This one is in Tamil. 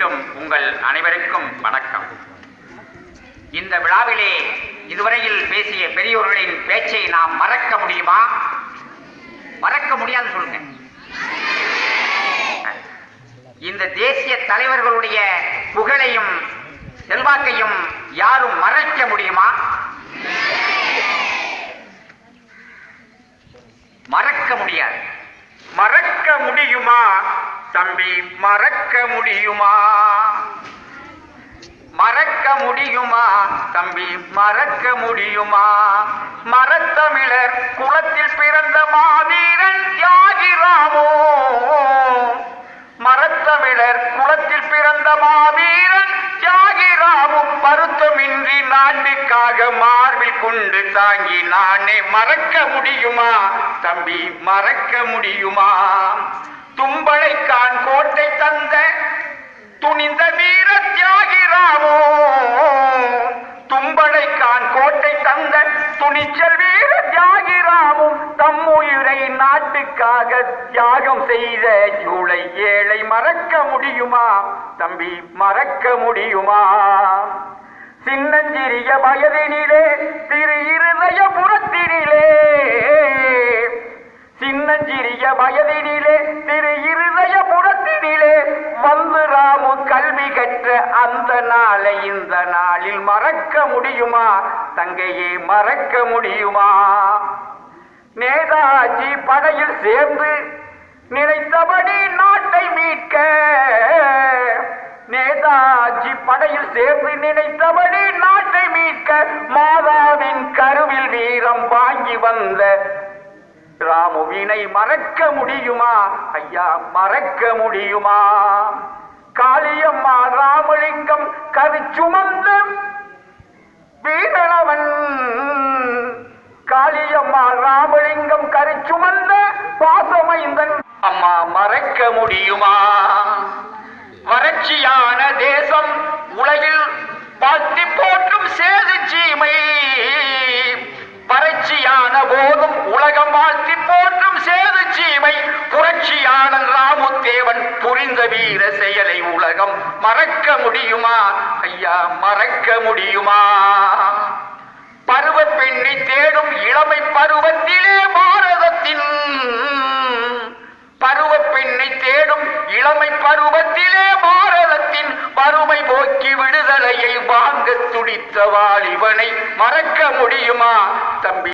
மீண்டும் உங்கள் அனைவருக்கும் வணக்கம். இந்த விழாவிலே இதுவரையில் பேசிய பெரியோர்களின் பேச்சை நாம் மறக்க முடியுமா? மறக்க முடியாது சொல்லுங்க. இந்த தேசிய தலைவர்களுடைய புகழையும் செல்வாக்கையும் யாரும் மறைக்க முடியுமா? மறக்க முடியாது. மறக்க முடியுமா? தம்பி மறக்க முடியுமா? மறக்க முடியுமா? தம்பி மறக்க முடியுமா? மரத்தமிழர் குளத்தில் பிறந்த மாவீரன் தியாகிராமோ மரத்தமிழர் குளத்தில் பிறந்த மாவீரன் தியாகிராமும் பருத்தமின்றி நாட்டுக்காக மார்பில் கொண்டு தாங்கி நானே மறக்க முடியுமா? தம்பி மறக்க முடியுமா? தும்பளை கான் கோட்டை தந்த துணிந்த வீர தியாகிராமோ கான் கோட்டை தந்த துணிச்சல் வீர தியாகிராமும் தம்முயிரை நாட்டுக்காக தியாகம் செய்த ஜூலை ஏழை மறக்க முடியுமா? தம்பி மறக்க முடியுமா? சின்னஞ்சிறிய வயதினிலே சிறிய வயதினிலே திரு இருதய புறத்தினிலே வந்து ராமு கல்வி கற்ற அந்த நாளை இந்த நாளில் மறக்க முடியுமா? தங்கையே மறக்க முடியுமா? நேதாஜி படையில் சேர்ந்து நினைத்தபடி நாட்டை மீட்க. நேதாஜி படையில் சேர்ந்து நினைத்தபடி நாட்டை மீட்க. மாதாவின் கருவில் வீரம் வாங்கி வந்த ராமுவினை மறக்க முடியுமா? ஐயா மறக்க முடியுமா? காளியம்மா ராமலிங்கம் கருச்சுமந்த வீரனவன். காளியம்மா ராமலிங்கம் கருச்சுமந்த பாசமைந்தன் அம்மா மறக்க முடியுமா? வீர செயலை உலகம் மறக்க முடியுமா? ஐயா மறக்க முடியுமா? பருவ பெண்ணை தேடும் இளமை பருவத்திலே பாரதத்தின். பருவ பெண்ணை தேடும் இளமை பருவத்திலே பாரதத்தின் வறுமை போக்கி விடுதலையை வாங்க துடித்த வாலிபனை மறக்க முடியுமா தம்பி?